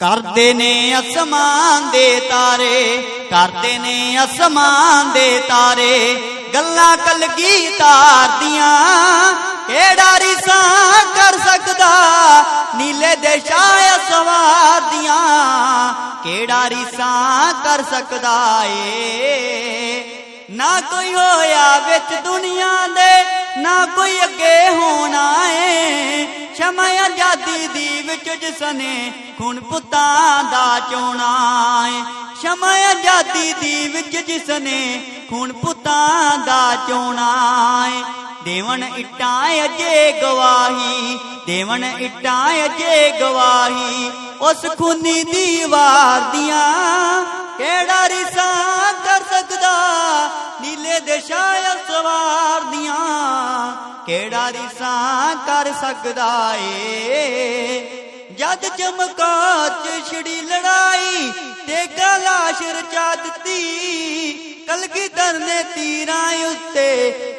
ਕਰਦੇ ਨੇ ਅਸਮਾਨ ਦੇ ਤਾਰੇ, ਕਰਦੇ ਨੇ ਅਸਮਾਨ ਦੇ ਤਾਰੇ। ਗੱਲਾਂ ਕਲਗੀ ਤਾਰ ਦੀਆਂ, ਕਿਹੜਾ ਰਿਸਾ ਕਰ ਸਕਦਾ? ਨੀਲੇ ਦੇ ਸ਼ਾਇ ਸਵਾਰ ਦੀਆਂ, ਕਿਹੜਾ ਰਿਸਾ ਕਰ ਸਕਦਾ ਏ? ਨਾ ਕੋਈ ਹੋਇਆ ਵਿੱਚ ਦੁਨੀਆ ਦੇ, ਨਾ ਕੋਈ ਅੱਗੇ ਸ਼ਮਾ ਆਜ਼ਾਦੀ ਦੀ ਵਿੱਚ ਜਿਸਨੇ ਖੂਨ ਪੁੱਤਾਂ ਦਾ ਚੋਣਾ ਏ। ਸ਼ਮਾ ਆਜ਼ਾਦੀ ਦੀ ਵਿੱਚ ਜਿਸਨੇ ਖੂਨ ਪੁੱਤਾਂ ਦਾ ਚੋਣਾ ਏ। ਦੇਵਨ ਇੱਟਾਂ ਅਜੇ ਗਵਾਹੀ ਦੇਵਨ ਇੱਟਾਂ ਅਜੇ ਗਵਾਹੀ, ਉਸ ਖੂਨੀ ਦੀਵਾਰ ਦੀਆਂ ਕਿਹੜਾ ਰਿਸਾ ਕਿਹੜਾ ਰਿਸਾ ਕਰ ਸਕਦਾ ਏ? ਜਦ ਚਮਕਾ ਚ ਛੜੀ ਲੜਾਈ ਤੇ ਗਲਾਸ਼ ਰਚਾ ਦਿੱਤੀ, ਕਲਗੀਧਰ ਨੇ ਤੀਰਾਂ ਉੱਤੇ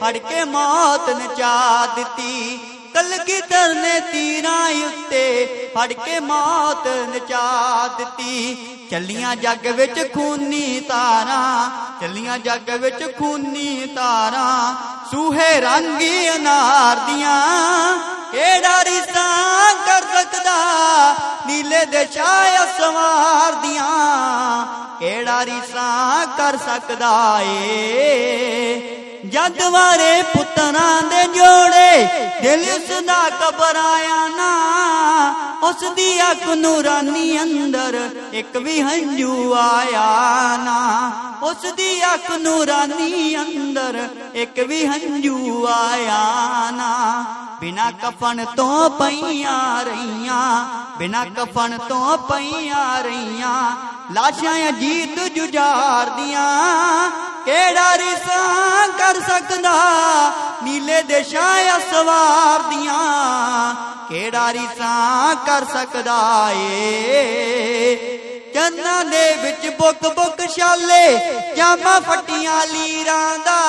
ਫੜ ਕੇ ਮੌਤ ਨਚਾ ਦਿੱਤੀ, ਕਲਗੀਧਰ ਨੇ ਤੀਰਾਂ ਉੱਤੇ ਫੜ ਕੇ ਮੌਤ ਨਚਾ ਦਿੱਤੀ। ਚੱਲੀਆਂ ਜੱਗ ਵਿੱਚ ਖੂਨੀ ਤਾਰਾਂ, ਚੱਲੀਆਂ ਜੱਗ ਵਿੱਚ ਖੂਨੀ ਤਾਰਾਂ, ਸੂਹੇ ਰੰਗੀ ਅਨਾਰ ਦੀਆਂ। ਕਿਹੜਾ ਰਿਸ਼ਤਾ ਕਰ ਸਕਦਾ? ਨੀਲੇ ਦੇ ਛਾਇਆ ਸਵਾਰ ਦੀਆਂ। ਕਿਹੜਾ ਰਿਸ਼ਤਾ ਕਰ ਸਕਦਾ ਏ? ਜਦ ਵਾਰੇ ਪੁੱਤਰਾਂ ਦੇ ਜੋੜੇ, ਦਿਲ ਉਸ ਦਾ ਘਬਰਾਇਆ ਨਾ। ਉਸ ਦੀ ਅੱਖ ਨੂਰਾਨੀ ਅੰਦਰ ਇੱਕ ਵੀ ਹੰਝੂ ਆਇਆ ਨਾ। ਉਸ ਦੀ ਅੱਖ ਨੂਰਾਨੀ ਅੰਦਰ ਇੱਕ ਵੀ ਹੰਝੂ ਆਇਆ ਨਾ। ਬਿਨਾ ਕਫਨ ਤੋਂ ਪਈਆਂ ਰਹੀ ਬਿਨਾ ਕਫਨ ਤੋਂ ਪਈਆਂ ਰਹੀਆਂ, ਲਾਸ਼ਾਂ ਅਜੀਤ ਜੁਝਾਰ ਕਿਹੜਾ ਰਿਸਾ ਕਰ ਸਕਦਾ? ਨੀਲੇ ਦੇ ਸ਼ਾਇਆ ਸਵਾਰ ਦੀਆਂ ਕਿਹੜਾ ਰਿਸਾ ਕਰ ਸਕਦਾ ਏ? ਚੰਨਾਂ ਦੇ ਵਿੱਚ ਬੁੱਕ ਬੁੱਕ ਛਾਲੇ, ਜਾਮਾ ਫੱਟੀਆਂ ਲੀਰਾਂ ਦਾ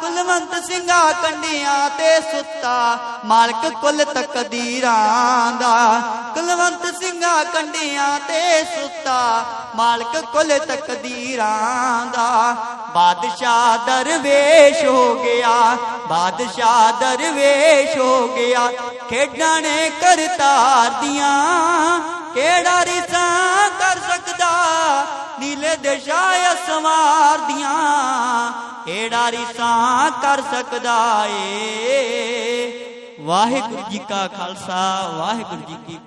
ਕੁਲਵੰਤ ਸਿੰਘਾ ਕੰਡਿਆਂ ਤੇ ਸੁੱਤਾ। ਮਾਲਕ ਕੁੱਲ ਤਕਦੀਰਾਂ ਦਾ। ਕੁਲਵੰਤ ਸਿੰਘਾ ਕੰਡਿਆਂ ਤੇ ਸੁੱਤਾ। ਮਾਲਕ ਕੁੱਲ ਤਕਦੀਰਾਂ ਦਾ। ਬਾਦਸ਼ਾਹ ਦਰਵੇਸ਼ ਹੋ ਗਿਆ। ਬਾਦਸ਼ਾਹ ਦਰਵੇਸ਼ ਹੋ ਗਿਆ। ਖੇਡਾਂ ਨੇ ਕਰਤਾਰ ਦੀਆਂ। ਕਿਹੜਾ ਨੀਲੇ ਸਵਾਰਦੀਆਂ ਸ਼ਾਇ ਸਵਾਰ ਕਰ ਸਕਦਾ ਏ? ਵਾਹਿਗੁਰੂ ਜੀ ਕਾ ਖਾਲਸਾ ਵਾਹਿਗੁਰੂ ਜੀ ਕੀ